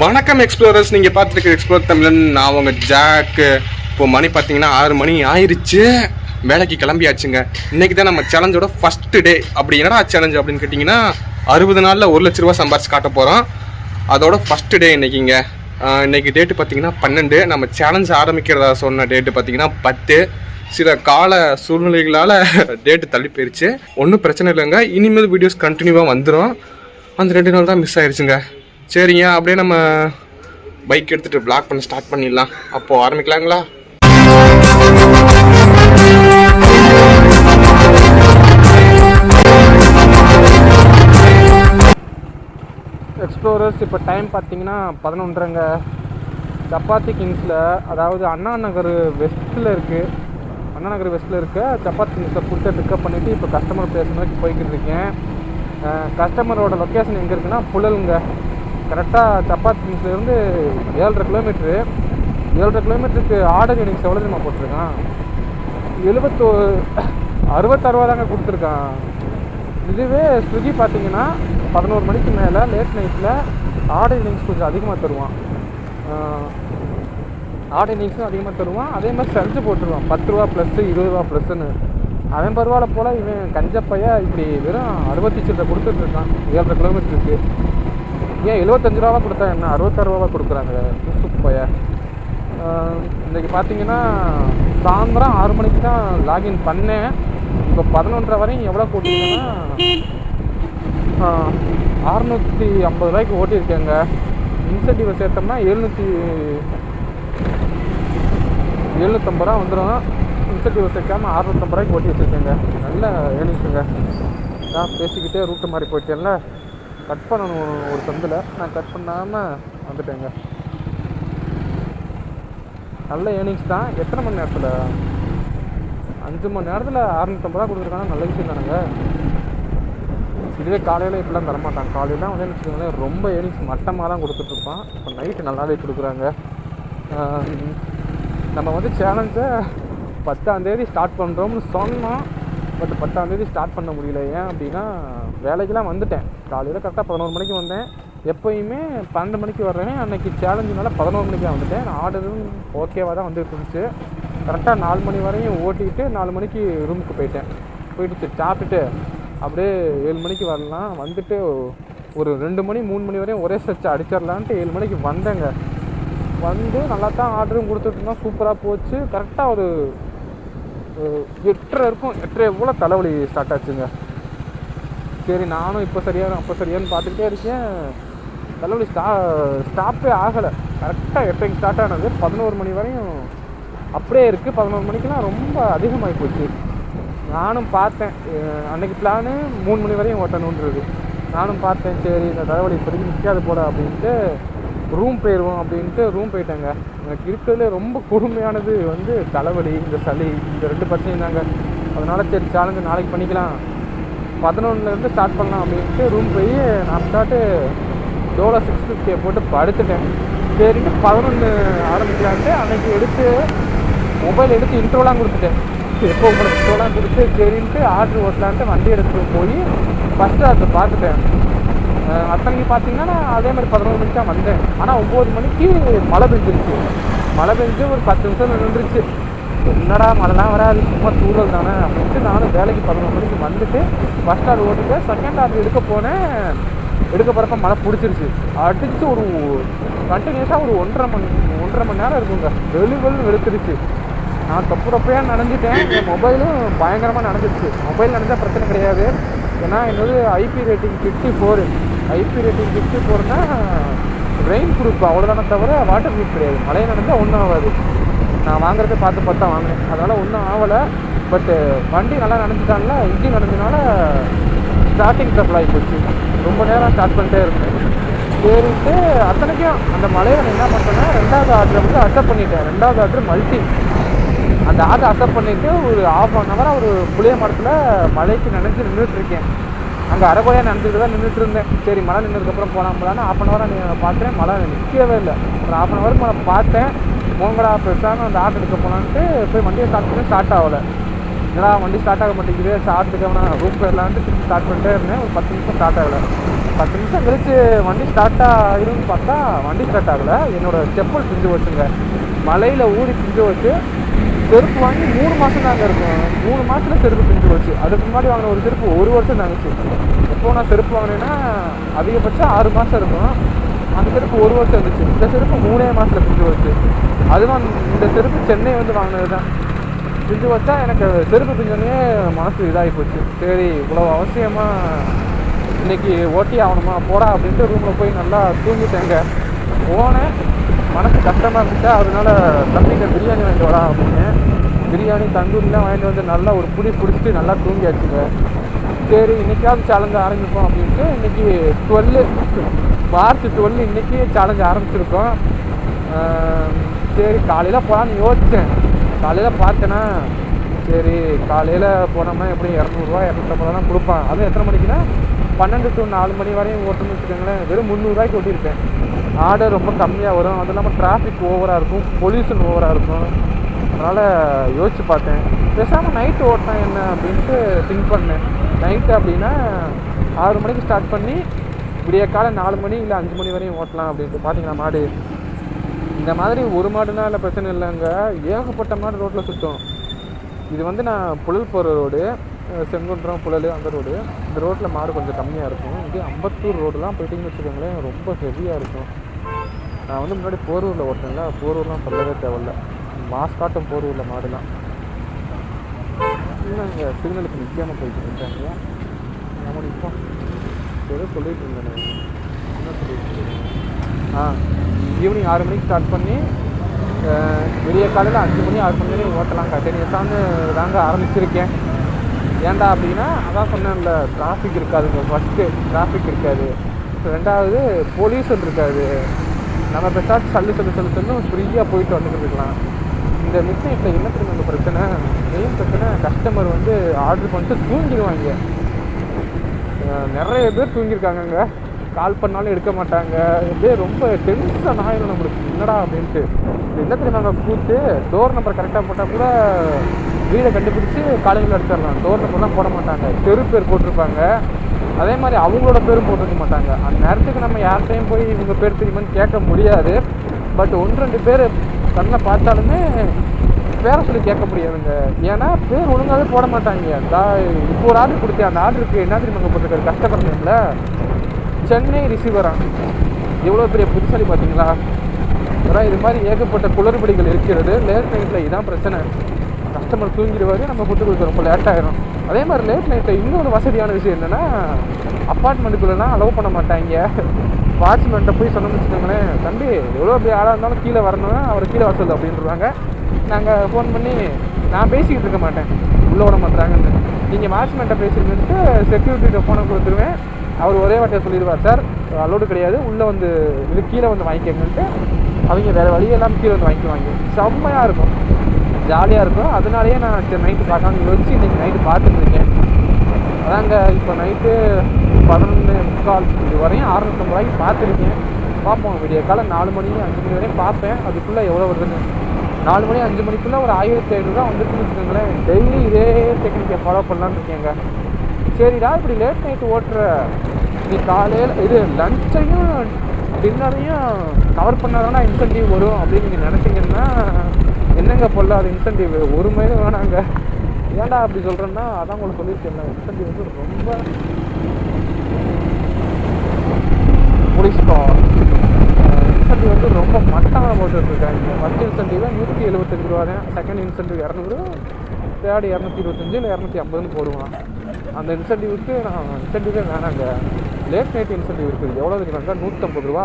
வணக்கம் எக்ஸ்ப்ளோரர்ஸ் நீங்கள் பார்த்துருக்க எக்ஸ்ப்ளோர் தமிழன் நான் உங்கள் ஜாக்கு இப்போ மணி பார்த்தீங்கன்னா ஆறு மணி ஆயிடுச்சு வேலைக்கு கிளம்பியாச்சுங்க. இன்னைக்கு தான் நம்ம சேலஞ்சோட ஃபஸ்ட்டு டே அப்படி என்னடா சேலஞ்ச் அப்படின்னு கேட்டிங்கன்னா அறுபது நாளில் ஒரு லட்ச ரூபா சம்பாரிச்சு காட்ட போகிறோம் அதோட ஃபஸ்ட்டு டே இன்னைக்குங்க. இன்றைக்கி இன்னைக்கு டேட்டு பார்த்தீங்கன்னா பன்னெண்டு. நம்ம சேலஞ்ச் ஆரம்பிக்கிறதா சொன்ன டேட்டு பார்த்தீங்கன்னா பத்து. சில கால சூழ்நிலைகளால் டேட்டு தள்ளி போயிடுச்சு ஒன்றும் பிரச்சனை இல்லைங்க. இனிமேல் வீடியோஸ் கண்டினியூவாக வந்துடும் அந்த ரெண்டு நாள் தான் மிஸ் ஆயிடுச்சுங்க சரிங்க அப்படியே நம்ம பைக் எடுத்துகிட்டு பிளாக் பண்ண ஸ்டார்ட் பண்ணிடலாம். அப்போது ஆரம்பிக்கலாங்களா? எக்ஸ்ப்ளோரர்ஸ் இப்போ டைம் பார்த்தீங்கன்னா பதினொன்றரைங்க. சப்பாத்தி கிங்ஸில் அதாவது அண்ணா நகர் வெஸ்ட்டில் இருக்குது அண்ணா நகர் வெஸ்ட்டில் இருக்க சப்பாத்தி கிங்ஸில் ஃபுட்டை பிக்கப் பண்ணிவிட்டு இப்போ கஸ்டமர் பிளேஸ் நோக்கி போய்கிட்டு இருக்கேன். கஸ்டமரோட லொக்கேஷன் எங்கே இருக்குன்னா புழலுங்க. கரெக்டாக சப்பாத்திலேருந்து கிங்ஸ்லேருந்து ஏழரை கிலோமீட்ரு. ஏழரை கிலோமீட்டருக்கு ஆர்டர் எனக்கு எவ்வளோ தெரியுமா போட்டிருக்கான். எழுபத்தோ அறுபத்தறுபா தாங்க கொடுத்துருக்கான். இதுவே ஸ்விக்கி பார்த்தீங்கன்னா பதினோரு மணிக்கு மேலே லேட் நைட்டில் ஆர்டர் இன்னிங்ஸ் கொஞ்சம் அதிகமாக தருவான். ஆர்டர் இன்னிங்ஸும் அதிகமாக தருவான். அதே மாதிரி செஞ்சு போட்டுருவான். பத்து ரூபா ப்ளஸ்ஸு இருபது ரூபா ப்ளஸ்ஸுன்னு அவன் பரவாயில்ல போல் இவன் கஞ்சப்பையாக இப்படி வெறும் அறுபத்தி சில்லரை கொடுத்துட்ருக்கான் ஏழரை கிலோமீட்டருக்கு. ஏன் எழுபத்தஞ்சு ரூபா கொடுத்தா என்ன? அறுபத்தாறு ரூபா கொடுக்குறாங்க. சூப்பைய இன்றைக்கி பார்த்தீங்கன்னா சாயந்தரம் ஆறு மணிக்கு தான் லாகின் பண்ணேன். இப்போ பதினொன்றரை வரையும் எவ்வளோ போட்டிருக்கேன்னா அறநூற்றி ஐம்பது ரூபாய்க்கு ஓட்டியிருக்கேங்க. இன்சென்டிவை சேர்த்தோம்னா எழுநூற்றி எழுநூற்றம்பது ரூபா வந்துடும் இன்சென்டிவ் சேர்க்காம அறுநூத்தம்பது ரூபாய்க்கு ஓட்டி வச்சுருக்கேங்க நல்ல ஏனிச்சுங்க நான் பேசிக்கிட்டே ரூட்டு மாதிரி போயிட்டேன்ல. கட் பண்ணணும் ஒரு சந்தில் நான் கட் பண்ணாமல் வந்துட்டேங்க. நல்ல ஏர்னிங்ஸ் தான். எத்தனை மணி நேரத்தில்? அஞ்சு மணி நேரத்தில் அறுநூத்தம்பது ரூபா கொடுத்துருக்காங்க நல்ல விஷயம் தானுங்க. இதுவே காலையில் இப்படிலாம் தரமாட்டாங்க. காலையில் வந்து வச்சுக்கோங்களேன் ரொம்ப ஏர்னிங்ஸ் மட்டமாக தான் கொடுத்துட்ருப்பான். இப்போ நைட்டு நல்லாவே கொடுக்குறாங்க. நம்ம வந்து சேலஞ்சை பத்தாந்தேதி ஸ்டார்ட் பண்ணுறோம்னு சொன்னோம். பட் பத்தாந்தேதி ஸ்டார்ட் பண்ண முடியல. ஏன் அப்படின்னா வேலைக்கெலாம் வந்துட்டேன். காலையில் கரெக்டாக பதினோரு மணிக்கு வந்தேன். எப்போயுமே பன்னெண்டு மணிக்கு வர்றேன் அன்னைக்கு சேலஞ்சுனால பதினோரு மணிக்கு தான் வந்துட்டேன். ஆர்டரும் ஓகேவாக தான் வந்துட்டு இருந்துச்சு கரெக்டாக நாலு மணி வரையும் ஓட்டிக்கிட்டு நாலு மணிக்கு ரூமுக்கு போயிட்டேன். போயிட்டு சாப்பிட்டுட்டு அப்படியே ஏழு மணிக்கு வரலாம். வந்துட்டு ஒரு ரெண்டு மணி மூணு மணி வரையும் ஒரே சர்ச்சை அடிச்சிடலான்ட்டு ஏழு மணிக்கு வந்தேங்க. வந்து நல்லா தான் ஆர்டரும் கொடுத்துட்டு இருந்தோம். சூப்பராக போச்சு. கரெக்டாக ஒரு எட்டரை இருக்கும். எட்டரை போல் தலைவலி ஸ்டார்ட் ஆச்சுங்க? சரி நானும் இப்போ சரியான அப்போ சரியான்னு பார்த்துக்கிட்டே இருக்கேன். தலைவலி ஸ்டா ஸ்டாப்பே ஆகலை. கரெக்டாக எட்டரைக்கு ஸ்டார்ட் ஆனது. பதினோரு மணி வரையும் அப்படியே இருக்குது பதினோரு மணிக்கெலாம் ரொம்ப அதிகமாகி போச்சு. நானும் பார்த்தேன். அன்னைக்கு பிளானு மூணு மணி வரையும் ஓட்டணுன்றது. நானும் பார்த்தேன். சரி இந்த தலைவலி இப்போதைக்கு நிற்காது போட அப்படின்ட்டு ரூம் போயிடுவோம் அப்படின்ட்டு ரூம் போயிட்டேங்க. எனக்கு இருக்கிறதுல ரொம்ப கொடுமையானது வந்து தலைவலி இந்த சளி இந்த ரெண்டு பிரச்சனையும் தாங்க. அதனால் சரி சேலஞ்சு நாளைக்கு பண்ணிக்கலாம். பதினொன்றுலேருந்து ஸ்டார்ட் பண்ணலாம் அப்படின்ட்டு ரூம் போய் நான் ஸ்டார்ட்டு டோலோ சிக்ஸ் ஃபிஃப்டியை போட்டு படுத்துட்டேன். சரின்ட்டு பதினொன்று ஆரம்பிக்கலான்ட்டு அன்னைக்கு எடுத்து மொபைல் எடுத்து இன்ட்ரோலாம் கொடுத்துட்டேன். எப்போ உங்களுக்கு இன்ட்ரோலாம் கொடுத்து சரின்ட்டு ஆர்டர் ஓட்டலான்ட்டு வண்டி எடுத்துகிட்டு போய் ஃபஸ்ட்டு அதை பார்த்துட்டேன். அத்தனைக்கு பார்த்தீங்கன்னா நான் அதே மாதிரி பதினோரு மணிக்கு தான் வந்தேன். ஆனால் ஒம்பது மணிக்கு மழை பெஞ்சிருச்சு. மழை பெஞ்சு ஒரு பத்து நிமிஷம் நின்றுச்சு. என்னடா மழைலாம் வராது. சும்மா தூரல் தானே அப்படின்ட்டு நானும் வேலைக்கு பதினொரு மணிக்கு வந்துட்டு ஃபஸ்ட் ஸ்டார் ஓட்டுட்டு செகண்ட் ஆர்டர் எடுக்க போனேன். எடுக்க போகிறப்ப மழை பிடிச்சிருச்சு. அடிச்சு ஒரு கண்டினியூஸாக ஒரு ஒன்றரை மணி ஒன்றரை மணி நேரம் இருக்குங்க. வெளி வெளு வெளுத்துருச்சு. நான் தப்பு தப்பையாக நடந்துட்டேன். என் மொபைலும் பயங்கரமாக நடந்துருச்சு. மொபைல் நடந்தால் பிரச்சனை கிடையாது. ஏன்னா என்னது IP rating fifty four IP rating fifty ஃபோர்னா rain proof அவ்வளோதானே தவிர வாட்டர் ப்ரூஃப் கிடையாது. மழை நடந்தால் ஒன்றும் ஆகாது. நான் வாங்குறதை பார்த்து பார்த்து தான் வாங்கினேன். அதனால் ஒன்றும் ஆகலை. பட்டு வண்டி நல்லா நனைஞ்சிட்டான்ல இன்ஜின் நடந்ததுனால ஸ்டார்டிங் ட்ரபிள் ஆகி போச்சு. ரொம்ப நேரம் ஸ்டார்ட் பண்ணிட்டே இருந்தேன். சரின்ட்டு அத்தனைக்கும் அந்த மலையை நான் என்ன பண்ணேன்னா ரெண்டாவது ஆர்டரை வந்து அட்டை பண்ணிட்டேன். ரெண்டாவது ஆர்டர் மல்டி அந்த ஆட்டை அக்செப்ட் பண்ணிவிட்டு ஒரு ஆஃப் அன் ஹவராக ஒரு புளிய மரத்தில் மழைக்கு நினைஞ்சு நின்றுட்டு இருக்கேன். அங்கே அரைக்குறையாக நினைஞ்சிட்டு தான் நின்றுட்டு இருந்தேன். சரி மழை நின்றதுக்கப்புறம் போகலாம் போலான்னு ஆஃப் அன் ஹவராக பார்த்தேன். மழை நிற்கவே இல்லை. ஒரு ஆஃப் அன் ஹவருக்கு மேலே பார்த்தேன். மோங்கடா பெருசாக அந்த ஆட்டோ எடுக்க போகலான்ட்டு போய் வண்டியை ஸ்டார்ட் பண்ணி ஸ்டார்ட் ஆகலை. என்னடா வண்டி ஸ்டார்ட் ஆக மாட்டேங்குது ஸ்டார்ட் இருக்கவனா ரூம் போயிடலான்ட்டு திருப்பி ஸ்டார்ட் பண்ணிட்டே இருந்தேன். ஒரு பத்து நிமிஷம் ஸ்டார்ட் ஆகலை. பத்து நிமிஷம் கழிச்சு வண்டி ஸ்டார்ட் ஆகிரும்னு பார்த்தா வண்டி ஸ்டார்ட் ஆகலை. என்னோட செப்பல் பிஞ்சு வச்சுங்க மலையில் ஊறி பிஞ்சு வச்சு செருப்பு வாங்கி மூணு மாதம் தாங்க இருக்கும். மூணு மாதத்துல செருப்பு பிஞ்சு வச்சு அதுக்கு முன்னாடி வாங்கின ஒரு செருப்பு ஒரு வருஷம் தாங்கச்சு எப்போ நான் செருப்பு வாங்கினேன்னா அதிகபட்சம் ஆறு மாதம் இருக்கும். அந்த செருப்பு ஒரு வருஷம் இருந்துச்சு. இந்த செருப்பு மூணே மாதத்தில் பிஞ்சு வச்சு அதுவும் இந்த செருப்பு சென்னை வந்து வாங்கினது தான் பிஞ்சு வச்சா எனக்கு செருப்பு பிஞ்சோடனே மனசு இதாகி போச்சு. சரி இவ்வளோ அவசியமாக இன்னைக்கு ஓட்டி ஆகணுமா? போடா அப்படின்ட்டு ரூமில் போய் நல்லா தூங்கிட்டேங்க. போனேன். மனசு கஷ்டமாக இருந்துச்சா? அதனால தம்பிகிட்ட பிரியாணி வாங்கிட்டு வரா அப்படின்னு பிரியாணி தந்தூரிலாம் வாங்கிட்டு வந்து நல்லா ஒரு புடி பிடிச்சிட்டு நல்லா தூங்கியாச்சுங்க. சரி இன்னைக்காவது சேலஞ்ச் ஆரம்பிப்போம் அப்படின்ட்டு இன்றைக்கி டுவெல்லு மார்ச் டுவெல் இன்னைக்கு சேலஞ்ச் ஆரம்பிச்சிருக்கோம். சரி காலையில் போகலான்னு யோசித்தேன் காலையில் பார்த்தேன்னா சரி காலையில் போனோம்னா எப்படி இரநூறுவா இரநூத்தம்பது தான் கொடுப்பான். அதுவும் எத்தனை மணிக்குன்னா பன்னெண்டு டு நாலு மணி வரையும் ஓட்டணும்னு வச்சுக்கோங்களேன் வெறும் முந்நூறுரூவாய்க்கு ஓட்டியிருப்பேன். ஆர்டர் ரொம்ப கம்மியாக வரும். அது இல்லாமல் டிராஃபிக் ஓவராக இருக்கும் பொல்யூஷன் ஓவராக இருக்கும். அதனால் யோசிச்சு பார்த்தேன். பேசாமல் நைட்டு ஓட்டினா என்ன அப்படின்ட்டு திங்க் பண்ணேன். நைட்டு அப்படின்னா ஆறு மணிக்கு ஸ்டார்ட் பண்ணி விடிய காலை நாலு மணி இல்லை அஞ்சு மணி வரையும் ஓட்டலாம் அப்படின்ட்டு பார்த்தீங்களா மாடு? இந்த மாதிரி ஒரு மாடுனா இல்லை பிரச்சனை இல்லைங்க. ஏகப்பட்ட மாடு ரோட்டில் சுற்றும் இது வந்து நான் புழல் போகிற ரோடு. செங்குன்றம் புழல் அந்த ரோடு இந்த ரோட்டில் மாடு கொஞ்சம் கம்மியாக இருக்கும். இது அம்பத்தூர் ரோடுலாம் போயிட்டீங்கன்னு வச்சுக்கோங்களேன் ரொம்ப ஹெவியாக இருக்கும். நான் வந்து முன்னாடி போரூரில் ஓட்டினேன்ல போரூர்லாம் சொல்லவே தேவையில்ல. மாஸ் காட்டும் போரூரில் மாடுலாம். இல்லைங்க சிக்னலுக்கு நிற்காமல் போயிட்டு இருக்காங்க நம்ம இப்போ ஏதோ சொல்லிட்டு இருந்தேன். என்ன சொல்லிட்டு ஆ ஈவினிங் ஆறு மணிக்கு ஸ்டார்ட் பண்ணி வெளியே விடிய காலையில் அஞ்சு மணி ஆறு மணி வரையும் ஓட்டலாம் கண்டினியூஸான்னு தாங்க ஆரம்பிச்சிருக்கேன். ஏன்டா அப்படின்னா அதான் சொன்னேன்ல டிராஃபிக் இருக்காதுங்க. ஃபஸ்ட்டு டிராஃபிக் இருக்காது. ரெண்டாவது பொல்யூஷன் இருக்காது. நம்ம பெஸ்ட்டாக சல்லு சல்லு சல்லு சல்லுன்னு ஃப்ரீயாக போயிட்டு வந்துட்டு இருக்கலாம் இந்த மிஸ்டேக்கில் என்ன தெரியும் இந்த பிரச்சனை? மெயின் பிரச்சனை கஸ்டமர் வந்து ஆர்டர் பண்ணிட்டு தூங்கிடுவாங்க. நிறைய பேர் தூங்கியிருக்காங்கங்க. கால் பண்ணாலும் எடுக்க மாட்டாங்க. இதே ரொம்ப டென்ஷன் ஆயிடும் நம்மளுக்கு. என்னடா அப்படின்ட்டு. இது என்ன தெரியுமாங்க கூத்து? டோர் நம்பர் கரெக்டாக போட்டால் கூட வீடை கண்டுபிடிச்சி காலையில் அடிச்சிடலாம் தோட்டம் தான் போட மாட்டாங்க. தெரு பேர் போட்டிருப்பாங்க. அதே மாதிரி அவங்களோட பேரும் போட்டிருக்க மாட்டாங்க. அந்த நேரத்துக்கு நம்ம யார்கிட்டையும் போய் இவங்க பேர் தெரியுமான்னு கேட்க முடியாது. பட் ஒன்று ரெண்டு பேர் தன்னை பார்த்தாலுமே பேரை சொல்லி கேட்க முடியாதுங்க. ஏன்னா பேர் ஒழுங்காகவே போட மாட்டாங்க. தா இப்போ ஒரு ஆர்டர் கொடுத்தேன். அந்த ஆர்டருக்கு என்ன தெரியுமா போட்டிருக்காரு? கஷ்டப்படுறீங்கள சென்னை ரிசீவரா எவ்வளோ பெரிய புத்திசாலி பார்த்தீங்களா? அதான் இது மாதிரி ஏகப்பட்ட குளறுபடிகள் இருக்கிறது. லேட் நைட்டில் இதுதான் பிரச்சனை. கஸ்டமர் தூங்கிடுவார் நம்ம ஃபுட்டு கொடுக்க ரொம்ப லேட் ஆகிரும் அதே மாதிரி லேட் நைட்டில் இன்னொரு வசதியான விஷயம் என்னென்னா அப்பார்ட்மெண்ட்டுக்குள்ளெல்லாம் அலோவ் பண்ண மாட்டாங்க. வாட்ச்மேன்ட்ட போய் சொன்னோம்னு வச்சுக்கோங்களேன் தம்பி எவ்வளோ பெரிய ஆளாக இருந்தாலும் கீழே வரணும்னா அவர் கீழே வசதி அப்படின்றாங்க நாங்கள் ஃபோன் பண்ணி நான் பேசிக்கிட்டு இருக்க மாட்டேன். உள்ளே விட மாட்டாங்கன்னு நீங்கள் வாட்ச்மேன்ட்ட பேசுறீங்கன்ட்டு செக்யூரிட்டிகிட்ட ஃபோனை கொடுத்துருவேன். அவர் ஒரே வாட்டை சொல்லிடுவார் சார் அலோடு கிடையாது. உள்ளே வந்து இது கீழே வந்து வாங்கிக்கங்கன்ட்டு அவங்க வேறு வழியெல்லாம் கீழே வந்து வாங்கிக்குவாங்க. செம்மையாக இருக்கும். ஜாலியாக இருக்கும் அதனாலேயே நான் சரி நைட்டு பார்க்கலாம்னு யோசிச்சு இன்றைக்கி நைட்டு பார்த்துருக்கேன் அதாங்க இப்போ நைட்டு பதினொன்று முக்கால் இது வரையும் ஆறுநூற்றம்பது ரூபாய்க்கு பார்த்துருக்கேன். பார்ப்போம் விடிய காலம் நாலு மணி அஞ்சு மணி வரையும் பார்ப்பேன். அதுக்குள்ளே எவ்வளோ வருதுன்னு. நாலு மணி அஞ்சு மணிக்குள்ளே ஒரு ஆயிரத்தி ஐநூறுரூவா வந்துருச்சுன்னு வச்சுக்கோங்களேன் டெய்லி இதே டெக்னிக்கை ஃபாலோ பண்ணலான்னு இருக்கேங்க. சரிடா இப்படி லேட் நைட்டு ஓட்டுற நீ காலையில் இது லஞ்சையும் டின்னரையும் கவர் பண்ணாதானா இன்சென்டிவ் வரும் அப்படின்னு நீங்கள் நினச்சிங்கன்னா என்னங்க பொல்லாத இன்சென்டிவ் ஒரு மணி வேணாங்க. ஏன்டா அப்படி சொல்கிறேன்னா அதான் உங்களுக்கு சொல்லியிருக்கேன் இன்சென்டிவ் வந்து ரொம்ப முடிச்சிட்டோம். இன்சென்டிவ் வந்து ரொம்ப மட்டமாக போட்டுட்ருக்காங்க. ஃபஸ்ட் இன்சென்டிவ் நூற்றி எழுபத்தஞ்சு ரூபா தான். செகண்ட் இன்சென்டிவ் இரநூறு தேர்ட் இரநூத்தி இருபத்தஞ்சு இல்லை இரநூத்தி ஐம்பதுன்னு போடுவான். அந்த இன்சென்டிவ்க்கு நான் இன்சென்டிவே வேணாங்க. லேட் நைட் இன்சென்டிவ் இருக்குது. எவ்வளோ தெரியுமாங்க நூற்றம்பது ரூபா.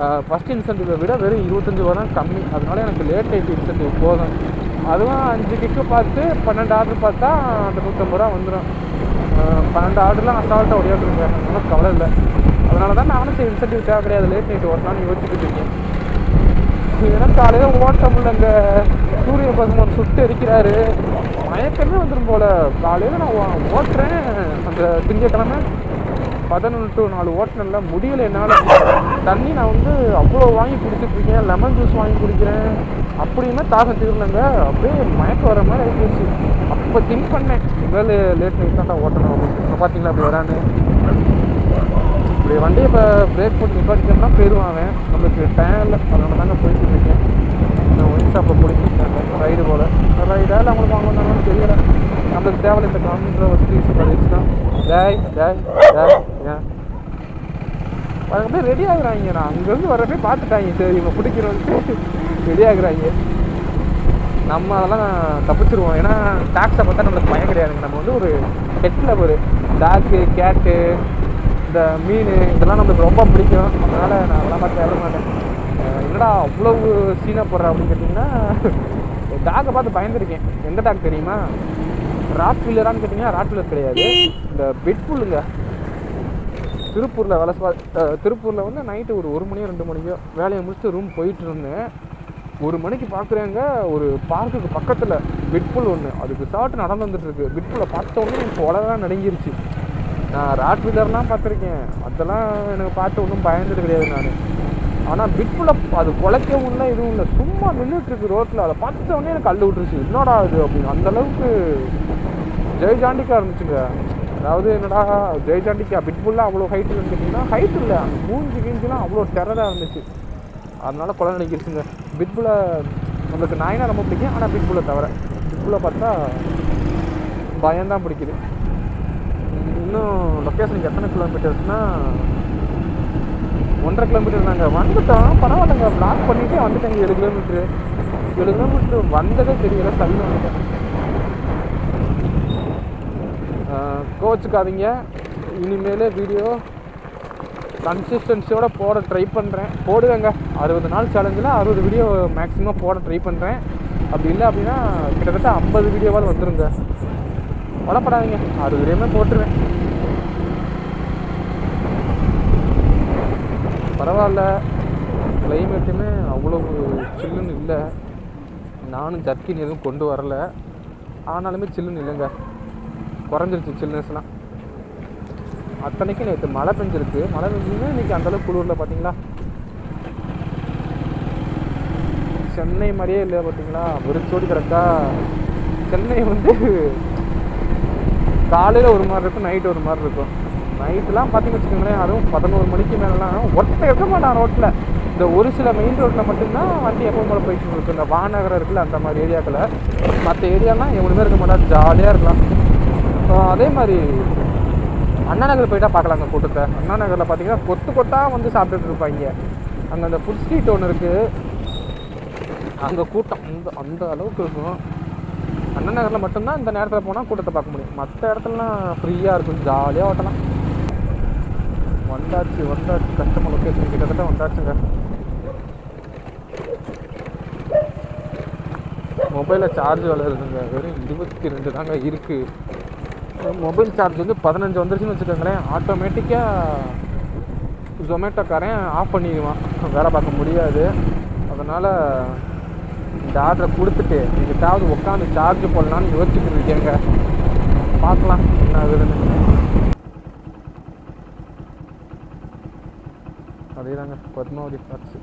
ஃபஸ்ட் இன்சென்டிவை விட வெறும் இருபத்தஞ்சு ரூபா கம்மி. அதனால எனக்கு லேட் நைட் இன்சென்டிவ் போதும். அதுவும் அஞ்சு கிக்கு பார்த்து பன்னெண்டு ஆர்டர் பார்த்தா அந்த நூற்றம்பது ரூபா வந்துடும் பன்னெண்டு ஆர்டர்லாம் அசால்ட்டாக ஓடியாட்டுருங்க ஒன்றும் கவலை இல்லை. அதனால தான் நானும் சரி இன்சென்டிவ் தேவை கிடையாது. லேட் நைட் ஓட்டலாம்னு யோசிச்சுட்டு இருக்கேன். ஏன்னா காலையில் ஓட்ட அந்த சூரிய பகவான் சுட்டு எரிக்கிறாரு. மயக்கமே வந்துடும் போல. காலையில் நான் ஓ- ஓட்டுறேன். அந்த திங்கக்கிழமை பதினொன்று டு நாலு ஓட்டினல முடியல என்னால். தண்ணி நான் வந்து அவ்வளோ வாங்கி குடிச்சிட்ருக்கேன் லெமன் ஜூஸ் வாங்கி குடிக்கிறேன். அப்படின்னா தாகம் தீரலைங்க. அப்படியே மயக்கம் வர மாதிரி ஆகிடுச்சு அப்போ திங்க் பண்ணேன். இவ்வளோ லேட் நைட் தான் ஓட்டணும் அப்படின்னு. இப்போ பார்த்தீங்களா அப்படி வரான்னு? வண்டியை இப்போ பிரேக் போட்டு நிப்பாட்டிட்டோம்னா போயிடுவான் அவன். நம்மளுக்கு டைம் அதனால தாங்க போயிட்டு இருக்கேன் நான் ஒயின் ஷாப்பில் பிடிச்சிருக்கேன். ரைடு போல். ரைடா இல்லை அவங்களுக்கு வாங்க வந்தாங்கன்னு தெரியல. நம்மளுக்கு தேவையில்ல. இந்த கவர்மெண்ட் வசதி பண்ணிடுச்சுன்னா டேய் டேய் டேய். ஏன்? அது ரெடி ஆகுறாங்க. நான் அங்கேருந்து வரப்பே பார்த்துட்டாங்க. சரி இவங்க பிடிக்கிறவங்க ரெடி ஆகுறாங்க. நம்ம அதெல்லாம் தப்பிச்சிருவோம். ஏன்னா டாக்ஸை பார்த்தா நம்மளுக்கு பயம் கிடையாதுங்க. நம்ம வந்து ஒரு பெட்டில் ஒரு டாக்கு கேட்டு இந்த மீன் இதெல்லாம் நம்மளுக்கு ரொம்ப பிடிக்கும். அதனால் நான் அதெல்லாம் பார்த்து விட மாட்டேன். என்னடா அவ்வளவு சீனாக போடுற அப்படின்னு கேட்டிங்கன்னா டாகை பார்த்து பயந்துருக்கேன். எந்த டாக் தெரியுமா? ராட் வீலரான்னு கேட்டிங்கன்னா ராட் வீலர் கிடையாது. இந்த பெட்புல்லுங்க திருப்பூரில் வேலை சுவா திருப்பூரில் வந்து நைட்டு ஒரு ஒரு மணியோ ரெண்டு மணிக்கோ வேலையை முடிச்சுட்டு ரூம் போயிட்டு இருந்தேன். ஒரு மணிக்கு பார்க்குறேங்க ஒரு பார்க்குக்கு பக்கத்தில் பிட்புல் ஒன்று அதுக்கு சாட்டு நடந்து வந்துட்டுருக்கு பிட்புல்லை பார்த்த உடனே எனக்கு உலகம் நடுங்கிருச்சு. நான் ராட் வீலர்லாம் பார்த்துருக்கேன். அதெல்லாம் எனக்கு பார்த்து ஒன்றும் பயந்துட்டு கிடையாது நான். ஆனால் பிட்புல அது குலைக்கவும் இல்லை எதுவும் இல்லை. சும்மா நின்றுட்டுருக்கு ரோட்டில் அதை பார்த்தோடனே எனக்கு கல் விட்டுருச்சு. என்னடா அது அப்படின்னு. அந்தளவுக்கு அளவுக்கு இருந்துச்சுங்க. அதாவது என்னடா ஜெய்ஜாண்டிக்கா பிட்புல்லாம் அவ்வளோ ஹைட்டு இருந்துச்சுன்னா ஹைட் இல்லை. அந்த மூஞ்சி கீஞ்சிலாம் அவ்வளோ டெரராக இருந்துச்சு. அதனால் கொலை நினைக்கிருச்சுங்க பிட்புல நம்மளுக்கு நாயினா ரொம்ப பிடிக்கும். ஆனால் பிட்புல்லை தவிர பிட்புல பார்த்தா பயம்தான் பிடிக்குது. இன்னும் லொக்கேஷனுக்கு எத்தனை கிலோமீட்டர்ஸ்னா ஒன்றரை கிலோமீட்டர் நாங்கள் வந்துட்டோம். பரவாயில்லைங்க. பிளாக் பண்ணிகிட்டே வந்துட்டேங்க. ஏழு கிலோமீட்ரு ஏழு கிலோமீட்டர் வந்ததே தெரியல. தள்ளி வந்துட்டேன். கோச்சுக்காதீங்க. இனிமேல் வீடியோ கன்சிஸ்டன்சியோட போட ட்ரை பண்ணுறேன் போடுவேங்க. அறுபது நாள் சேலஞ்சில் அறுபது வீடியோ மேக்ஸிமம் போட ட்ரை பண்ணுறேன் அப்படி இல்லை அப்படின்னா கிட்டத்தட்ட ஐம்பது வீடியோவாக வந்துருங்க. வரப்படாதீங்க அறுபது வீடியோமே போட்டுருவேன். பரவாயில்ல. கிளைமேட்டுமே அவ்வளோ சில்லுன்னு இல்லை. நானும் ஜர்க்கின் எதுவும் கொண்டு வரல. ஆனாலுமே சில்லுன்னு இல்லைங்க. குறைஞ்சிருச்சு சில்னஸ்லாம் அத்தனைக்கும் நேற்று மழை பெஞ்சிருக்கு. மழை பெஞ்சுன்னா இன்றைக்கி அந்தளவுக்கு குளிரில் பார்த்தீங்களா? சென்னை மாதிரியே இல்லை பார்த்தீங்களா? வெறிச்சோடி கரெக்டாக சென்னை வந்து காலையில் ஒரு மாதிரி இருக்கும் நைட் ஒரு மாதிரி இருக்கும். நைட்லாம் பார்த்திங்க வச்சுக்கோங்களேன் அதுவும் பதினோரு மணிக்கு மேலாம் ஒருத்தர் இருக்க மாட்டான் ரோட்டில் இந்த ஒரு சில மெயின் ரோட்டில் மட்டும்தான் வண்டி எப்போ போல போயிட்டு இருக்கு. இந்த வானகரம் இருக்குல்ல அந்த மாதிரி ஏரியாக்கில் மற்ற ஏரியாலாம் எவ்வளோமே இருக்க மாட்டா ஜாலியாக இருக்கலாம். அதே மாதிரி அண்ணா நகர் போயிட்டா பார்க்கலாங்க கூட்டத்தை. அண்ணா நகரில் பார்த்தீங்கன்னா கொத்து கொத்தாக வந்து சாப்பிட்டுட்டு இருப்பாங்க. அங்கே அந்த ஃபுட் ஸ்ட்ரீட் ஒன்று இருக்குது அங்கே கூட்டம் அந்த அந்த அளவுக்கு இருக்கும். அண்ணா நகரில் மட்டும்தான் இந்த நேரத்தில் போனால் கூட்டத்தை பார்க்க முடியும். மற்ற இடத்துலலாம் ஃப்ரீயாக இருக்கும் ஜாலியாக ஓட்டலாம். வந்தாச்சு வந்தாச்சு. கஸ்டமர் லொக்கேஷன் கிட்டத்தட்ட வந்தாச்சுங்க. மொபைலில் சார்ஜ் வளருதுங்க. வெறும் இருபத்தி ரெண்டு தாங்க இருக்குது மொபைல் சார்ஜ் வந்து பதினஞ்சு வந்துருச்சுன்னு வச்சுக்கோங்களேன். ஆட்டோமேட்டிக்காக ஜொமேட்டோக்காரன் ஆஃப் பண்ணிடுவான். வேலை பார்க்க முடியாது. அதனால் இந்த ஆர்டரை கொடுத்துட்டு எங்கிட்டாவது உட்காந்து சார்ஜ் போடலான்னு யோசிச்சுட்டு இருக்கேங்க. பார்க்கலாம் என்ன ஆகுதுன்னு. அதே தாங்க பத்மாவதி பார்ட்ஸு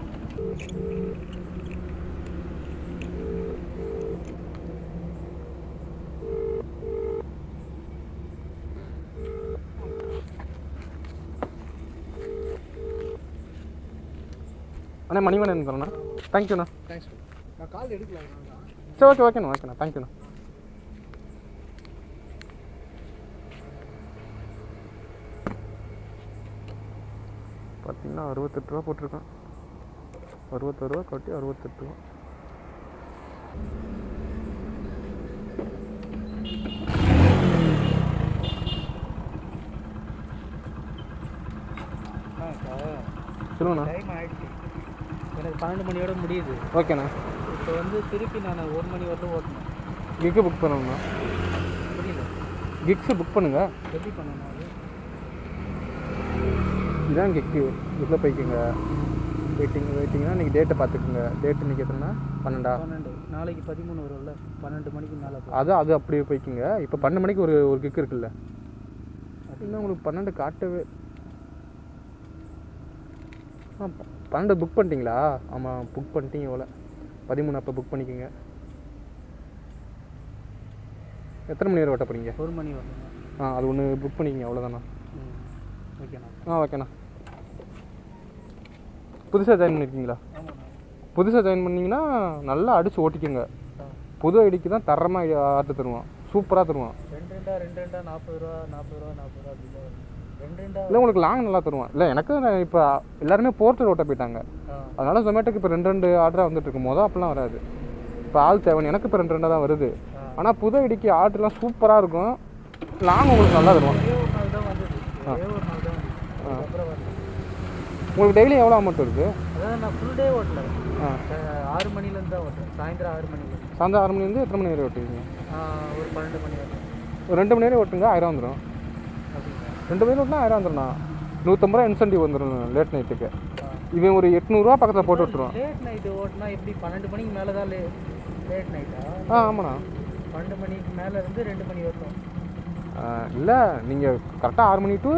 அண்ணா மணிமணன் தானண்ணா தேங்க்யூண்ணா தேங்க்ஸ் நான் கால் எடுக்கல சரி ஓகே ஓகேண்ணா ஓகேண்ணா தேங்க்யூண்ணா பார்த்தீங்கன்னா அறுபத்தெட்டு ரூபா போட்டிருக்கான். அறுபத்தாறு ரூபா கட்டி அறுபத்தெட்டு ரூபா. சொல்லுங்கண்ணா. டைம் ஆயிடுச்சு. எனக்கு பன்னெண்டு மணியோட முடியுது. ஓகேண்ணா. இப்போ வந்து திருப்பி நான் ஒரு மணி வரலும் ஓட்டணும். கிக்கு புக் பண்ணணும்ண்ணா. புரியல. கிக்ஸு புக் பண்ணுங்க. எப்படி பண்ணணும் அது இதான் கிக்கு உள்ளே போய்க்குங்க. வெயிட்டிங் வெயிட்டிங்னா நீங்கள் டேட்டை பார்த்துக்குங்க. டேட் இன்னைக்கு எத்தனைண்ணா பன்னெண்டா? பன்னெண்டு. நாளைக்கு பதிமூணு வரும்ல. பன்னெண்டு மணிக்கு மேலே அது அது அப்படியே போய்க்குங்க. இப்போ பன்னெண்டு மணிக்கு ஒரு ஒரு கிக் இருக்குல்ல. இன்னும் உங்களுக்கு பன்னெண்டு காட்டவே ஆ பன்னெண்டு புக் பண்ணிட்டீங்களா? ஆமாம் புக் பண்ணிட்டீங்க எவ்வளோ பதிமூணு அப்போ புக் பண்ணிக்கோங்க. எத்தனை மணி வரை ஓட்ட போகிறீங்க ஒரு மணி வரணுங்க ஆ அது ஒன்று புக் பண்ணிக்கங்க. அவ்வளோதாண்ணா ஓகேண்ணா ஆ ஓகேண்ணா புதுசாக ஜாயின் பண்ணியிருக்கீங்களா புதுசாக ஜாயின் பண்ணீங்கன்னா நல்லா அடித்து ஓட்டிக்கோங்க. ஆ புது ஐடிக்கு தான் தரமாக ஆட்டு தருவான். சூப்பராக தருவான். ரெண்டு ரெண்டா ரெண்டு ரெண்டா நாற்பது ரூபா நாற்பது ரூபா நாற்பது ரூபா அப்படி தான் வருது. ரெண்டு ரெண்டா இல்லை உங்களுக்கு லாங் நல்லா தருவான். இல்லை எனக்கு இப்போ எல்லாருமே போர்ட்டல் ஓட்ட போயிட்டாங்க. ஆ. அதனால ஜொமேட்டோக்கு இப்போ ரெண்டு ரெண்டு ஆர்டராக வந்துட்டு இருக்கும் போது அப்போலாம் வராது. இப்போ ஆள் தேவை. எனக்கு இப்போ ரெண்டு ரெண்டாக தான் வருது. ஆ. ஆனால் புது ஐடிக்கு ஆர்டர்லாம் சூப்பராக இருக்கும். லாங் உங்களுக்கு நல்லா தருவான். ஒரே உங்களுக்கு டெய்லி எவ்வளோ அமௌண்ட் வருது அதான் நான் ஃபுல் டே ஓட்டல. ஆறு மணிலேருந்து தான் ஓட்டுறேன். சாயந்தரம் ஆறு மணிலேருந்து சாயந்தரம் ஆறு மணிலேருந்து எத்தனை மணி வரை ஓட்டுவீங்க? ஒரு பன்னெண்டு மணி வரைக்கும் ஒரு ரெண்டு மணி நேரம் ஓட்டுங்க ஆயிரம் வந்துடும் ரெண்டு மணி ஓட்டினா ஆயிரம் வந்துடும்ண்ணா நூற்றம்பது ரூபா இன்சென்டிவ் வந்துடும் லேட் நைட்டுக்கு. இவன் ஒரு எட்நூறுரூவா பக்கத்தில் போட்டு விட்டுருவான். லேட் நைட்டு ஓட்டினா எப்படி? பன்னெண்டு மணிக்கு மேலே தான் லே லேட் நைட்டா ஆ ஆமாண்ணா. பன்னெண்டு மணிக்கு மேலே இருந்து ரெண்டு மணி வரணும் இல்லை நீங்கள் கரெக்டாக ஆறு மணி டு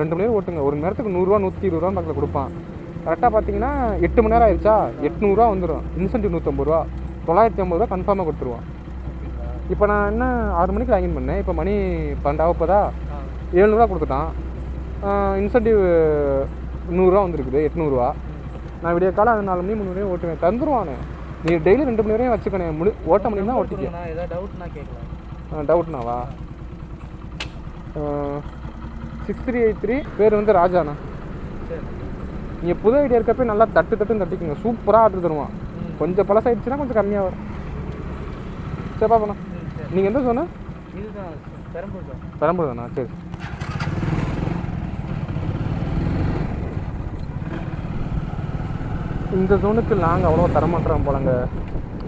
ரெண்டு மணி நேரம் ஓட்டுங்க. ஒரு மணி நேரத்துக்கு நூறுரூவா நூற்றி இருபது ரூபா பக்கத்தில் கொடுப்பான். கரெக்டாக பார்த்தீங்கன்னா எட்டு மணி நேரம் ஆயிடுச்சா? எட்நூறுரூவா வந்துடும் இன்சென்டிவ் நூற்றம்பது ரூபா. தொள்ளாயிரத்தி ஐம்பது ரூபா கன்ஃபார்மாக கொடுத்துருவான். இப்போ நான் என்ன ஆறு மணிக்கு லாகின் பண்ணேன். இப்போ மணி பன்னெண்டு ஆகப்போதா ஏழ்நூறுவா கொடுத்துட்டான். இன்சென்டிவ் நூறுரூவா வந்திருக்குது எட்நூறுவா நான் விடிய காலம் நாலு மணி மூணு மணி ஓட்டுவேன். தந்துருவானே நீ டெய்லி ரெண்டு மணி வரையும் வச்சுக்கணே முடி ஓட்ட முடியும்னா ஓட்டிக்க. டவுட்னாவா சிக்ஸ் த்ரீ எயிட் த்ரீ பேர் வந்து ராஜாண்ணா. நீங்கள் புது ஐடியா இருக்கப்ப நல்லா தட்டு தட்டுன்னு தட்டிக்கோங்க. சூப்பராக ஆர்டர் தருவான். கொஞ்சம் பழசாயிடுச்சுன்னா கொஞ்சம் கம்மியாக வரும். சரி பாப்பண்ணா. நீங்கள் எந்த சொன்ன பெரம்பூர் தான்? சரி இந்த ஜோனுக்கு லாங் அவ்வளோ தரமாட்டுறோம் போலங்க.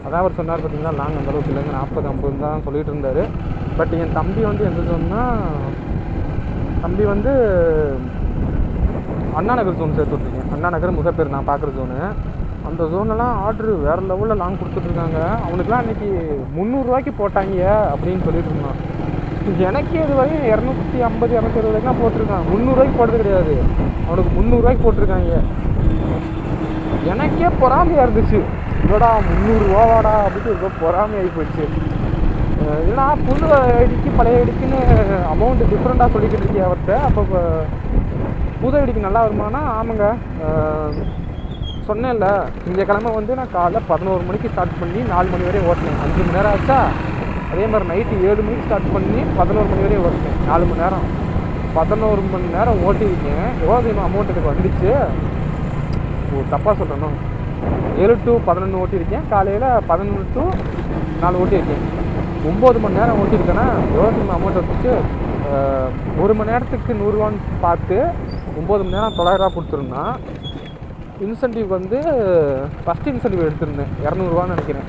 அதான் அவர் சொன்னார் பார்த்தீங்களா லாங் அந்த அளவுக்கு இல்லைங்க. நாற்பது ஐம்பது தான் சொல்லிட்டு இருந்தார். பட் என் தம்பி வந்து எந்த சொன்னால் தம்பி வந்து அண்ணா நகர் ஜோன் சேர்த்து விட்ருக்கேன் அண்ணா நகர் முகப்பேர் நான் பார்க்குற ஜோனு அந்த ஜோனெல்லாம் ஆர்டர் வேறு லெவலில் லாங் கொடுத்துட்ருக்காங்க. அவனுக்குலாம் அன்றைக்கி முந்நூறுரூவாய்க்கு போட்டாங்க அப்படின்னு சொல்லிட்டு இருந்தான். எனக்கு இது வரையும் இரநூத்தி ஐம்பது இரநூத்தி இருபது வரைக்கும் போட்டிருக்கான். முந்நூறுரூவாய்க்கு போட்டது கிடையாது. அவனுக்கு முந்நூறுரூவாய்க்கு போட்டிருக்காங்க. எனக்கே பொறாமையாக இருந்துச்சு. இதோடா முந்நூறுரூவாடா அப்படின்ட்டு ரொம்ப பொறாமையாகி போயிடுச்சு. இல்லைனா புது ஐடிக்கு பழைய ஐடிக்குன்னு அமௌண்ட் டிஃப்ரெண்ட்டாக சொல்லிக்கிட்டு இருக்கேன் அவர்கிட்ட. அப்போ புது ஐடிக்கு நல்லா வருமானா ஆமாங்க. சொன்னேன்ல சொன்னேன்ல கிழமை வந்து நான் காலைல பதினோரு மணிக்கு ஸ்டார்ட் பண்ணி நாலு மணி வரையும் ஓட்டினேன் அஞ்சு மணி நேரம் ஆச்சா? அதே மாதிரி நைட்டு ஏழு மணிக்கு ஸ்டார்ட் பண்ணி பதினோரு மணி வரையும் ஓட்டினேன் நாலு மணி நேரம். பதினோரு மணி நேரம் ஓட்டியிருக்கேன். எவ்வளோ தெரியுமா அமௌண்ட் எனக்கு வந்துடுச்சு ஓ தப்பாக சொல்லணும் ஏழு டு பதினொன்று ஓட்டியிருக்கேன். காலையில் பதினொன்று டு நாலு ஓட்டியிருக்கேன். ஒம்பது மணி நேரம் ஓட்டியிருக்கேன்னா எவ்வளோ அமௌண்ட் வந்துச்சு ஒரு மணி நேரத்துக்கு நூறுரூவான்னு பார்த்து ஒம்பது மணி நேரம் தொள்ளாயிரரூவா கொடுத்துருந்தா இன்சென்டிவ் வந்து ஃபஸ்ட் இன்சென்டிவ் எடுத்திருந்தேன். இரநூறுவான்னு நினைக்கிறேன்.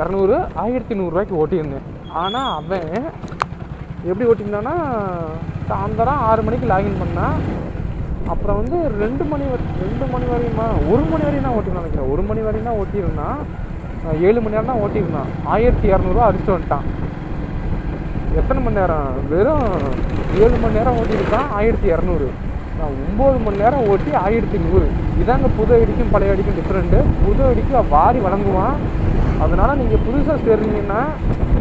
இரநூறு ஆயிரத்தி நூறுரூவாய்க்கு ஓட்டியிருந்தேன். ஆனால் அவன் எப்படி ஓட்டியிருந்தான்னா சாயந்தரம் ஆறு மணிக்கு லாகின் பண்ணான் அப்புறம் வந்து ரெண்டு மணி ரெண்டு மணி வரையுமா ஒரு மணி வரையும் தான் ஓட்டிருந்தான் நினைக்கிறேன். ஒரு மணி வரையும் தான் ஓட்டியிருந்தான். ஏழு மணி நேரம் தான் ஓட்டியிருந்தான். ஆயிரத்தி இரநூறுவா அடிச்சு வந்துட்டான். எத்தனை மணி நேரம்? வெறும் ஏழு மணி நேரம் ஓட்டியிருக்கான் ஆயிரத்தி இரநூறு. நான் ஒம்பது மணி நேரம் ஓட்டி ஆயிரத்தி நூறு. இதாங்க புது அடிக்கும் பழைய அடிக்கும் டிஃப்ரெண்ட்டு புது அடிக்கு வாரி வழங்குவான். அதனால் நீங்கள் புதுசாக சேர்றீங்கன்னா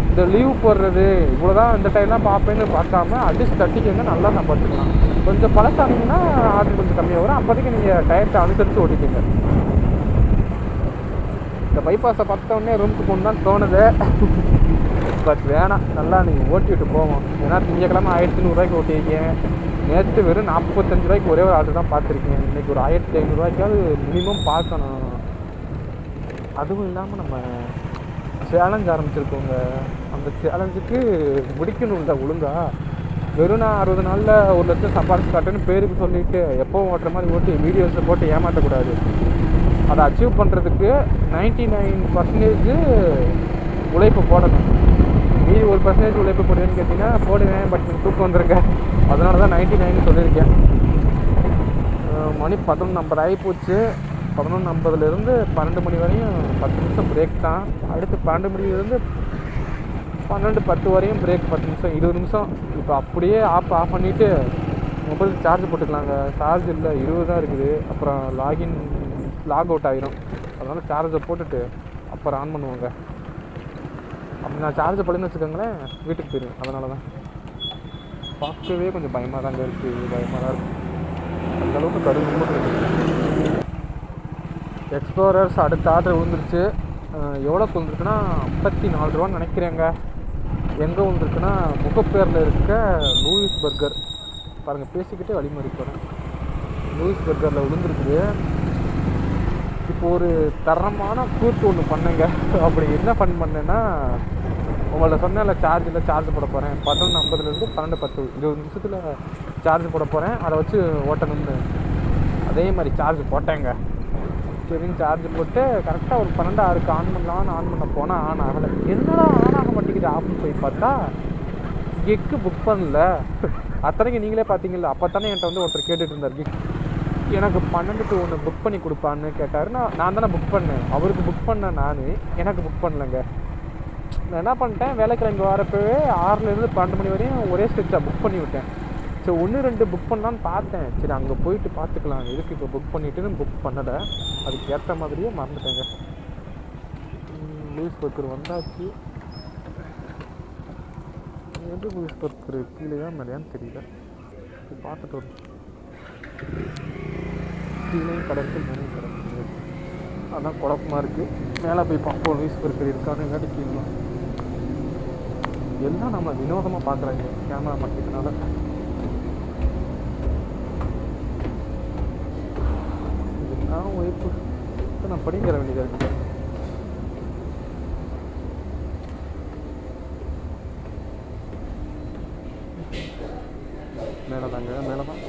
இந்த லீவ் போடுறது இவ்வளோதான் இந்த டைம்லாம் பார்ப்பேன்னு பார்க்காம அடிச்சு தட்டிக்கங்க நல்லா சம்பாதிக்கலாம் கொஞ்சம் பழசானீங்கன்னா ஆர்டர் கொஞ்சம் கம்மியாக வரும். அப்போதைக்கு நீங்கள் டயத்தை அனுசரித்து ஓட்டிக்கோங்க. இந்த பைபாஸை பார்த்தோடனே ரூமுக்கு போகணும் தான் தோணுது. பட் வேணாம் நல்லா நீங்கள் ஓட்டிட்டு போவோம். ஏன்னா திங்கக்கிழமை ஆயிரத்தி நூறுரூவாய்க்கு ஓட்டியிருக்கேன். நேற்று வெறும் நாற்பத்தஞ்சு ரூபாய்க்கு ஒரே ஒரு ஆர்டர் தான் பார்த்துருக்கேன். இன்னைக்கு ஒரு ஆயிரத்தி ஐநூறுரூவாய்க்காவது மினிமம் பார்க்கணும். அதுவும் இல்லாமல் நம்ம சேலஞ்ச் ஆரம்பிச்சிருக்கோங்க. அந்த சேலஞ்சுக்கு முடிக்கணும்ல ஒழுங்கா. வெறும் நான் அறுபது நாளில் ஒரு லட்சம் சம்பாதிச்சு காட்டுன்னு பேருக்கு சொல்லிவிட்டு எப்போவும் ஓட்டுற மாதிரி ஓட்டி வீடியோஸில் போட்டு ஏமாற்றக்கூடாது அதை அச்சீவ் பண்ணுறதுக்கு நைன்டி நைன் பர்சன்டேஜ் உழைப்பு போடணும். மீதி ஒரு பர்சன்டேஜ் உழைப்பு போடுவேன்னு கேட்டிங்கன்னா போடுவேன் பட் தூக்கம் வந்திருக்கேன் அதனால தான் நைன்டி நைன் சொல்லியிருக்கேன் மணி பதினொன்று ஐம்பது ஆகி போச்சு பதினொன்று ஐம்பதுலேருந்து பன்னெண்டு மணி வரையும் பத்து நிமிஷம் பிரேக் தான். அடுத்து பன்னெண்டு மணிலேருந்து பன்னெண்டு பத்து வரையும் பிரேக் பத்து நிமிஷம் இருபது நிமிஷம். இப்போ அப்படியே ஆஃப் ஆஃப் பண்ணிவிட்டு மொபைல் சார்ஜ் போட்டுக்கலாங்க. சார்ஜ் இல்லை இருபது தான் இருக்குது. அப்புறம் லாகின் லாக் அவுட் ஆகிரும் அதனால் சார்ஜை போட்டுட்டு அப்புறம் ஆன் பண்ணுவோங்க. அப்படி நான் சார்ஜ் போடலன்னு வச்சுக்கோங்களேன் வீட்டுக்கு போயிடும் அதனால தான் பார்க்கவே கொஞ்சம் பயமாக தாங்க இருக்குது பயமாக தான் இருக்குது அந்தளவுக்கு கடும் இருக்குது எக்ஸ்ப்ளோரர்ஸ் அடுத்த ஆர்டர் விழுந்துருச்சு. எவ்வளோக்கு விழுந்துருக்குன்னா ஐம்பத்தி நாலு ரூபான்னு நினைக்கிறேங்க. எங்கே விழுந்துருக்குன்னா முகப்பேரில் இருக்க லூயிஸ் பர்கர். பாருங்கள் பேசிக்கிட்டே வழிமறி போகிறேன் லூயிஸ் பர்கரில் விழுந்துருக்குது. ஒரு தரமான கூத்து ஒன்று பண்ணுங்க. அப்படி என்ன ஃபன் பண்ணேன்னா உங்கள்ட்ட சொன்னேன்ல சார்ஜ் இல்லை சார்ஜ் போட போகிறேன் பதினொன்று ஐம்பதுலேருந்து பன்னெண்டு பத்து. இருபது நிமிஷத்தில் சார்ஜ் போட போகிறேன் அதை வச்சு ஓட்டணும்னு அதே மாதிரி சார்ஜ் போட்டேங்க. சரின்னு சார்ஜ் போட்டு கரெக்டாக ஒரு பன்னெண்டு ஆறுக்கு ஆன் பண்ணலாம்னு ஆன் பண்ண போனால் ஆன் ஆகலை. என்னடா ஆன் ஆக மாட்டேங்குது ஆப்னு போய் பார்த்தா கிக்கு புக் பண்ணல. அத்தனைக்கு நீங்களே பார்த்தீங்கல்ல அப்போ தானே என்கிட்ட வந்து ஒருத்தர் கேட்டுட்டு இருந்தார் கிக் எனக்கு பன்னெண்டு டு ஒன்று புக் பண்ணி கொடுப்பான்னு கேட்டார். நான் நான் தானே புக் பண்ணேன். அவருக்கு புக் பண்ணேன் நான். எனக்கு புக் பண்ணலைங்க. நான் என்ன பண்ணிட்டேன்? வேலைக்கிழமை இங்கே வரப்பவே ஆறுலேருந்து பன்னெண்டு மணி வரையும் ஒரே ஸ்டெச்சாக புக் பண்ணி விட்டேன். சரி ஒன்று ரெண்டு புக் பண்ணலான்னு பார்த்தேன். சரி அங்கே போயிட்டு பார்த்துக்கலாம். எதுக்கு இப்போ புக் பண்ணிட்டுன்னு புக் பண்ணலை. அதுக்கு ஏற்ற மாதிரியே மறந்துட்டேங்க. நியூஸ் பேப்பர் பர்கர் வந்தாச்சு. எது நியூஸ் பேப்பர் கீழே தான் மேலேயான்னு தெரியல. பார்த்துட்டு வரும் கீழே கிடக்கு மேலே கிடக்கு அதான் குழப்பமாக இருக்குது மேலே போய் பார்ப்போம். நியூஸ் பேப்பர் இருக்கானுங்காட்டி கீழே எல்லாம் நம்ம வினோதமாக பார்க்குறாங்க கேமரா மாட்டிக்கிறதுனால நான் ஒய்ப்பு நான் படிக்கிற வேண்டியதாக இருக்குது மேலே தாங்க மேலே தான்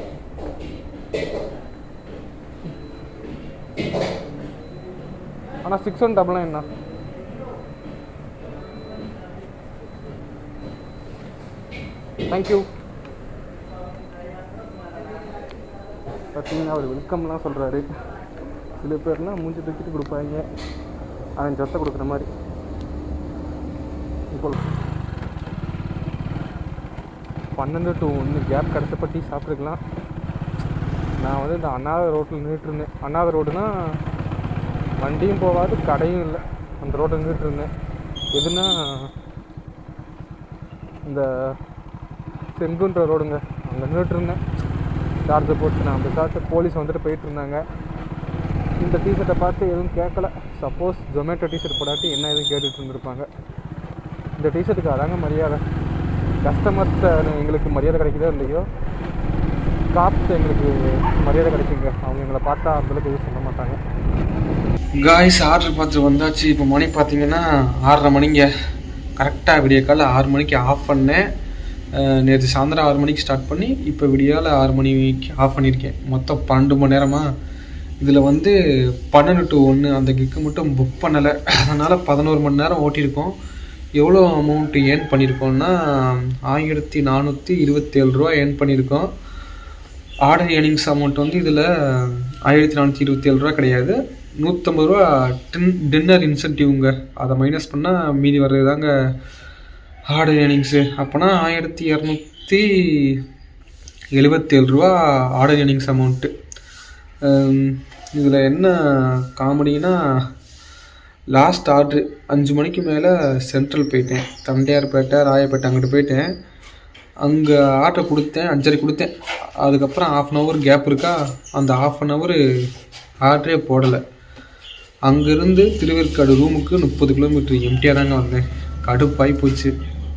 ஆனால் சிக்ஸ் ஒன் டபுள் என்ன தேங்க்யூ பார்த்தீங்கன்னா அவர் வெல்கம்லாம் சொல்கிறாரு சில பேர்லாம் மூஞ்சி தூக்கிட்டு கொடுப்பாங்க. அவன் சொத்தை கொடுக்குற மாதிரி. இப்போ பன்னெண்டு டு ஒன்று கேப் கிடச்சப்ப டீ சாப்பிட்டுருக்கலாம். நான் வந்து இந்த அண்ணாத ரோட்டில் நின்றுட்டுருந்தேன் அண்ணாத ரோடுனால் வண்டியும் போகாது கடையும் இல்லை. அந்த ரோட்டில் நின்றுட்டுருந்தேன் எதுனா இந்த செங்குன்ற ரோடுங்க. அங்கே நின்றுட்டுருந்தேன் சார்ஜர் போட்டு நான் அந்த சார்ஜர் போலீஸ் வந்துட்டு போயிட்டு இருந்தாங்க. இந்த டிஷர்ட்டை பார்த்து எதுவும் கேட்கல. சப்போஸ் ஜொமேட்டோ டிஷர்ட் போடாட்டி என்ன எதுவும் கேட்டுட்டு இருந்திருப்பாங்க. இந்த டிஷர்ட்டுக்கு அதாங்க மரியாதை. கஸ்டமர்ஸை எங்களுக்கு மரியாதை கிடைக்குதோ இல்லையோ காப்ஸ் எங்களுக்கு மரியாதை கிடைக்குங்க. அவங்க எங்களை பார்த்தா அந்தளவுக்கு எதுவும் சொல்ல மாட்டாங்க. காய்ஸ் ஆர்டர் பார்த்து வந்தாச்சு. இப்போ மணி பார்த்தீங்கன்னா ஆறரை மணிங்க. கரெக்டாக விடிய காலை ஆறு மணிக்கு ஆஃப் பண்ணேன். நேற்று சாயந்தரம் ஆறு மணிக்கு ஸ்டார்ட் பண்ணி இப்போ விடியால ஆறு மணிக்கு ஆஃப் பண்ணியிருக்கேன். மொத்தம் பன்னெண்டு மணி நேரமாக இதில் வந்து பன்னெண்டு டு ஒன்று அந்த கிக்கு மட்டும் புக் பண்ணலை. அதனால் பதினோரு மணி நேரம் ஓட்டியிருக்கோம். எவ்வளோ அமௌண்ட்டு ஏர்ன் பண்ணியிருக்கோம்னா ஆயிரத்தி நானூற்றி இருபத்தேழு ரூபா ஏர்ன் பண்ணியிருக்கோம். ஆர்டர் ஏர்னிங்ஸ் அமௌண்ட் வந்து இதில் ஆயிரத்தி நானூற்றி இருபத்தேழு ரூபா கிடையாது. நூற்றம்பது ரூபா டின் டின்னர் இன்சென்டிவ்ங்க அதை மைனஸ் பண்ணால் மீதி வர்றது தாங்க ஆர்டர் ஏர்னிங்ஸு அப்போனா ஆயிரத்தி இரநூத்தி எழுபத்தேழு ரூபா ஆர்டர் ஏர்னிங்ஸ் அமௌண்ட்டு இதில் என்ன காமெடினா லாஸ்ட் ஆர்ட்ரு அஞ்சு மணிக்கு மேலே சென்ட்ரல் போயிட்டேன். தண்டையார்பேட்டை ராயப்பேட்டை அங்கிட்டு போயிட்டேன். அங்கே ஆர்டர் கொடுத்தேன் அஞ்சரை கொடுத்தேன். அதுக்கப்புறம் ஆஃப் அன் ஹவர் கேப் இருக்கா? அந்த ஆஃப் அன் ஹவர் ஆர்டரே போடலை. அங்கேருந்து திருவேற்காடு ரூமுக்கு முப்பது கிலோமீட்டர் எம்டியாக தாங்க வந்தேன். கடுப்பாகி போச்சு.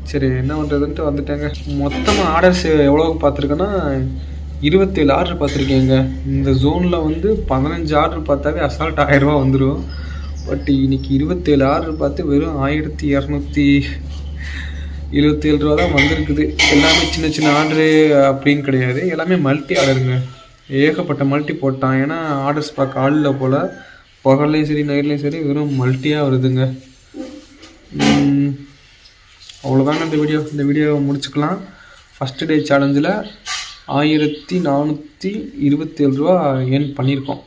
சரி என்ன பண்ணுறதுன்ட்டு வந்துட்டேங்க. மொத்தமாக ஆர்டர்ஸ் எவ்வளோ பார்த்துருக்கேன்னா இருபத்தேழு ஆர்டர் பார்த்துருக்கேங்க. இந்த ஜோனில் வந்து பதினஞ்சு ஆர்டர் பார்த்தாவே அசால்ட் ஆயிரரூபா வந்துடும் பட் இன்றைக்கி இருபத்தேழு ஆர்டர் பார்த்து வெறும் ஆயிரத்தி இரநூத்தி எழுபத்தேழு ரூபா தான் வந்திருக்குது. எல்லாமே சின்ன சின்ன ஆர்டரு அப்படின்னு கிடையாது. எல்லாமே மல்டி ஆர்டருங்க ஏகப்பட்ட மல்டி போட்டான். ஏன்னா ஆர்டர்ஸ் பார்க்க ஆள் போல் பகல்லையும் சரி நைட்லேயும் சரி வெறும் மல்ட்டியாக வருதுங்க. அவ்வளோதாங்க இந்த வீடியோ. இந்த வீடியோவை முடிச்சுக்கலாம். ஃபஸ்ட்டு டே சேலஞ்சில் ஆயிரத்தி நானூற்றி இருபத்தேழு ரூபா ஏர்ன் பண்ணியிருக்கோம்.